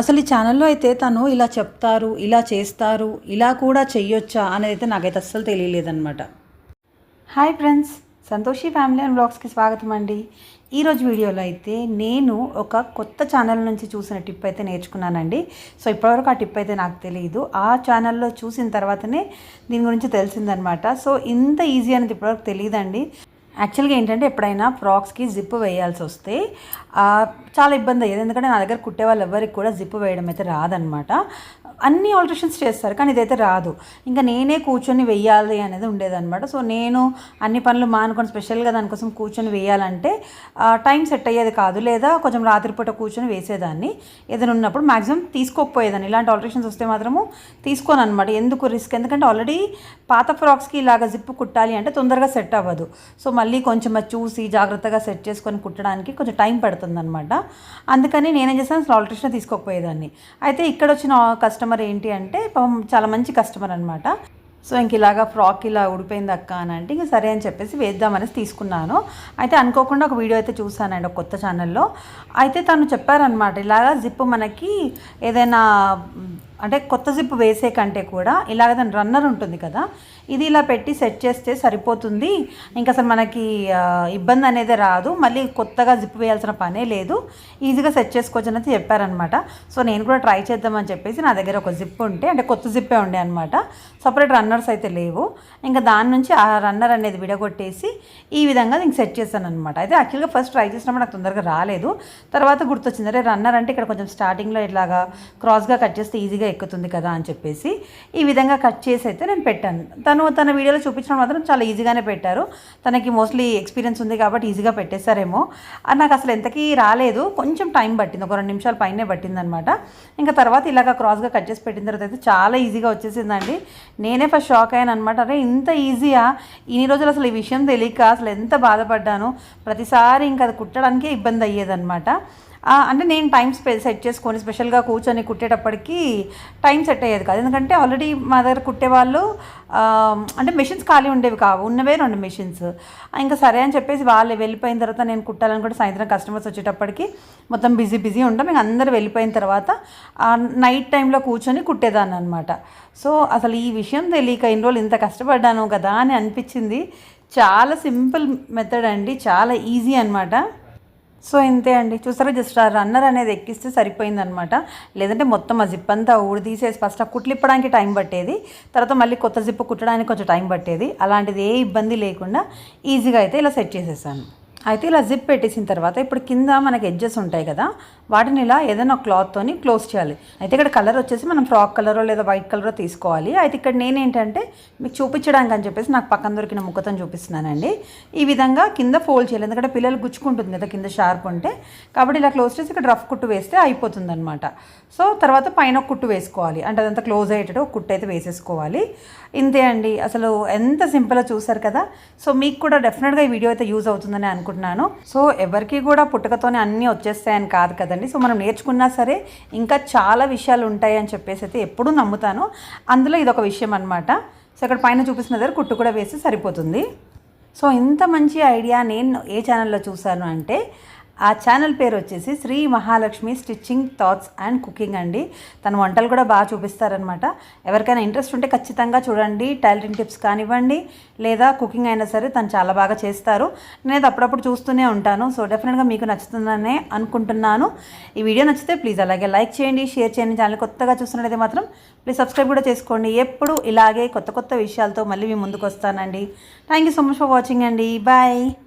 అసలు ఈ ఛానల్లో అయితే తను ఇలా చెప్తారు ఇలా చేస్తారు ఇలా కూడా చెయ్యొచ్చా అనేది అయితే నాకైతే అస్సలు తెలియలేదన్నమాట. Hi friends Santoshi family and బ్లాగ్స్కి స్వాగతం అండి. ఈరోజు వీడియోలో అయితే నేను ఒక కొత్త ఛానల్ నుంచి చూసిన టిప్ అయితే నేర్చుకున్నానండి. సో ఇప్పటివరకు ఆ టిప్ అయితే నాకు తెలియదు ఆ ఛానల్లో చూసిన తర్వాతనే దీని గురించి తెలిసిందనమాట సో ఇంత ఈజీ అనేది ఇప్పటివరకు తెలియదండి. యాక్చువల్గా ఏంటంటే ఎప్పుడైనా ఫ్రాక్స్కి జిప్ వేయాల్సి వస్తే చాలా ఇబ్బంది అయ్యేది. ఎందుకంటే నా దగ్గర కుట్టే వాళ్ళు ఎవరికి కూడా జిప్ వేయడం అయితే రాదనమాట అన్ని ఆల్టరేషన్స్ చేస్తారు కానీ ఇదైతే రాదు. ఇంకా నేనే కూర్చొని వెయ్యాలి అనేది ఉండేదన్నమాట. సో నేను అన్ని పనులు మానుకొని స్పెషల్గా దానికోసం కూర్చొని వేయాలంటే టైం సెట్ అయ్యేది కాదు. లేదా కొంచెం రాత్రిపూట కూర్చొని వేసేదాన్ని. ఏదైనా ఉన్నప్పుడు మాక్సిమం తీసుకోకపోయేదాన్ని. ఇలాంటి ఆల్టరేషన్స్ వస్తే మాత్రము తీసుకోను అనమాట ఎందుకు రిస్క్ ఎందుకంటే ఆల్రెడీ పాత ఫ్రాక్స్కి ఇలాగ జిప్ కుట్టాలి అంటే తొందరగా సెట్ అవ్వదు. సో మళ్ళీ మళ్ళీ కొంచెం అది చూసి జాగ్రత్తగా సెట్ చేసుకొని కుట్టడానికి కొంచెం టైం పడుతుంది అనమాట అందుకని నేనేం చేస్తాను అసలు ఆల్టరేషన్ తీసుకోకపోయేదాన్ని. అయితే ఇక్కడ వచ్చిన కస్టమర్ ఏంటి అంటే పాపం చాలా మంచి కస్టమర్ అనమాట సో ఇంక ఇలాగా ఫ్రాక్ ఇలా ఉడిపోయింది అక్క అని అంటే ఇంక సరే అని చెప్పేసి వేద్దామనేసి తీసుకున్నాను. అయితే అనుకోకుండా ఒక వీడియో అయితే చూసానండి ఒక కొత్త ఛానల్లో అయితే తను చెప్పారనమాట ఇలాగా జిప్ మనకి ఏదైనా అంటే కొత్త జిప్ వేసే కంటే కూడా ఇలాగ దాని రన్నర్ ఉంటుంది కదా ఇది ఇలా పెట్టి సెట్ చేస్తే సరిపోతుంది. ఇంకా అసలు మనకి ఇబ్బంది అనేది రాదు. మళ్ళీ కొత్తగా జిప్ వేయాల్సిన పనే లేదు. ఈజీగా సెట్ చేసుకోవచ్చు అనేది చెప్పారనమాట సో నేను కూడా ట్రై చేద్దామని చెప్పేసి నా దగ్గర ఒక జిప్ ఉంటే అంటే కొత్త జిప్పే ఉండే అనమాట సపరేట్ రన్నర్స్ అయితే లేవు. ఇంకా దాని నుంచి ఆ రన్నర్ అనేది విడగొట్టేసి ఈ విధంగా నేను సెట్ చేశాను అనమాట అయితే యాక్చువల్గా ఫస్ట్ ట్రై చేసినప్పుడు నాకు తొందరగా రాలేదు. తర్వాత గుర్తొచ్చింది అరే రన్నర్ అంటే ఇక్కడ కొంచెం స్టార్టింగ్లో ఇట్లాగా క్రాస్గా కట్ చేస్తే ఈజీగా ఎక్కుతుంది కదా అని చెప్పేసి ఈ విధంగా కట్ చేసి అయితే నేను పెట్టాను. తను తన వీడియోలో చూపించడం మాత్రం చాలా ఈజీగానే పెట్టారు. తనకి మోస్ట్లీ ఎక్స్పీరియన్స్ ఉంది కాబట్టి ఈజీగా పెట్టేశారేమో. అది నాకు అసలు ఎంతకీ రాలేదు. కొంచెం టైం పట్టింది. ఒక రెండు నిమిషాలు పైనే పట్టింది అనమాట ఇంకా తర్వాత ఇలాగ క్రాస్గా కట్ చేసి పెట్టిన తర్వాత అయితే చాలా ఈజీగా వచ్చేసిందండి. నేనే ఫస్ట్ షాక్ అయ్యాను అనమాట అరే ఇంత ఈజీయా? ఇన్ని రోజులు అసలు ఈ విషయం తెలియక అసలు ఎంత బాధపడ్డాను? ప్రతిసారి ఇంకా అది కుట్టడానికే ఇబ్బంది అయ్యేదన్నమాట అంటే నేను టైం స్పె సెట్ చేసుకొని స్పెషల్గా కూర్చొని కుట్టేటప్పటికి టైం సెట్ అయ్యేది కాదు. ఎందుకంటే ఆల్రెడీ మా దగ్గర కుట్టేవాళ్ళు అంటే మెషిన్స్ ఖాళీ ఉండేవి కావు. ఉన్నవే రెండు మెషిన్స్ ఇంకా సరే అని చెప్పేసి వాళ్ళు వెళ్ళిపోయిన తర్వాత నేను కుట్టాలనుకుంటే సాయంత్రం కస్టమర్స్ వచ్చేటప్పటికి మొత్తం బిజీ బిజీ ఉంటాం. ఇంకా అందరూ వెళ్ళిపోయిన తర్వాత నైట్ టైంలో కూర్చొని కుట్టేదాన్ని అనమాట సో అసలు ఈ విషయం తెలియక ఇన్ని రోజులు ఇంత కష్టపడ్డాను కదా అని అనిపించింది. చాలా సింపుల్ మెథడ్ అండి. చాలా ఈజీ అనమాట సో ఇంతే అండి. చూసారా జస్ట్ ఆ రన్నర్ అనేది ఎక్కిస్తే సరిపోయిందనమాట లేదంటే మొత్తం ఆ జిప్ అంతా ఊడి తీసేసి ఫస్ట్ ఆ కుట్లిప్పడానికి టైం పట్టేది. తర్వాత మళ్ళీ కొత్త జిప్ కుట్టడానికి కొంచెం టైం పట్టేది. అలాంటిది ఏ ఇబ్బంది లేకుండా ఈజీగా అయితే ఇలా సెట్ చేసేసాను. అయితే ఇలా జిప్ పెట్టేసిన తర్వాత ఇప్పుడు కింద మనకి ఎడ్జెస్ ఉంటాయి కదా వాటిని ఇలా ఏదైనా క్లాత్తోని క్లోజ్ చేయాలి. అయితే ఇక్కడ కలర్ వచ్చేసి మనం ఫ్రాక్ కలరో లేదా వైట్ కలరో తీసుకోవాలి. అయితే ఇక్కడ నేనేంటంటే మీకు చూపించడానికి అని చెప్పేసి నాకు పక్కన దొరికిన ముక్కతో చూపిస్తున్నానండి. ఈ విధంగా కింద ఫోల్డ్ చేయాలి. ఎందుకంటే పిల్లలు గుచ్చుకుంటుంది కదా కింద షార్ప్ ఉంటే. కాబట్టి ఇలా క్లోజ్ చేసి ఇక్కడ రఫ్ కుట్టు వేస్తే అయిపోతుంది అనమాట సో తర్వాత పైన ఒక కుట్టు వేసుకోవాలి. అంటే అదంతా క్లోజ్ అయ్యేటట్టు కుట్టు అయితే వేసేసుకోవాలి. ఇంతే అండి. అసలు ఎంత సింపుల్గా చూసారు కదా. సో మీకు కూడా డెఫినెట్గా ఈ వీడియో అయితే యూజ్ అవుతుందని అనుకుంటున్నాను సో ఎవరికి కూడా పుట్టుకతోనే అన్నీ వచ్చేస్తాయని కాదు కదండి. సో మనం నేర్చుకున్నా సరే ఇంకా చాలా విషయాలు ఉంటాయి అని చెప్పేసి అయితే ఎప్పుడూ నమ్ముతాను. అందులో ఇది ఒక విషయం అనమాట సో ఇక్కడ పైన చూపిస్తున్న దగ్గర కుట్టు కూడా వేసి సరిపోతుంది. సో ఇంత మంచి ఐడియా నేను ఏ ఛానల్లో చూశాను అంటే ఆ ఛానల్ పేరు వచ్చేసి Shri Mahalakshmi stitching thoughts and cooking అండి. తన వంటలు కూడా బాగా చూపిస్తారనమాట ఎవరికైనా ఇంట్రెస్ట్ ఉంటే ఖచ్చితంగా చూడండి. టైలరింగ్ టిప్స్ కానివ్వండి లేదా కుకింగ్ అయినా సరే తను చాలా బాగా చేస్తారు. నేను అప్పుడప్పుడు చూస్తూనే ఉంటాను. సో డెఫినెట్గా మీకు నచ్చుతుందనే అనుకుంటున్నాను. ఈ వీడియో నచ్చితే ప్లీజ్ అలాగే లైక్ చేయండి షేర్ చేయండి. ఛానల్ కొత్తగా చూస్తున్నట్లయితే మాత్రం ప్లీజ్ సబ్స్క్రైబ్ కూడా చేసుకోండి. ఎప్పుడు ఇలాగే కొత్త కొత్త విషయాలతో మళ్ళీ మీ ముందుకు వస్తానండి. Thank you so much for watching అండి. బాయ్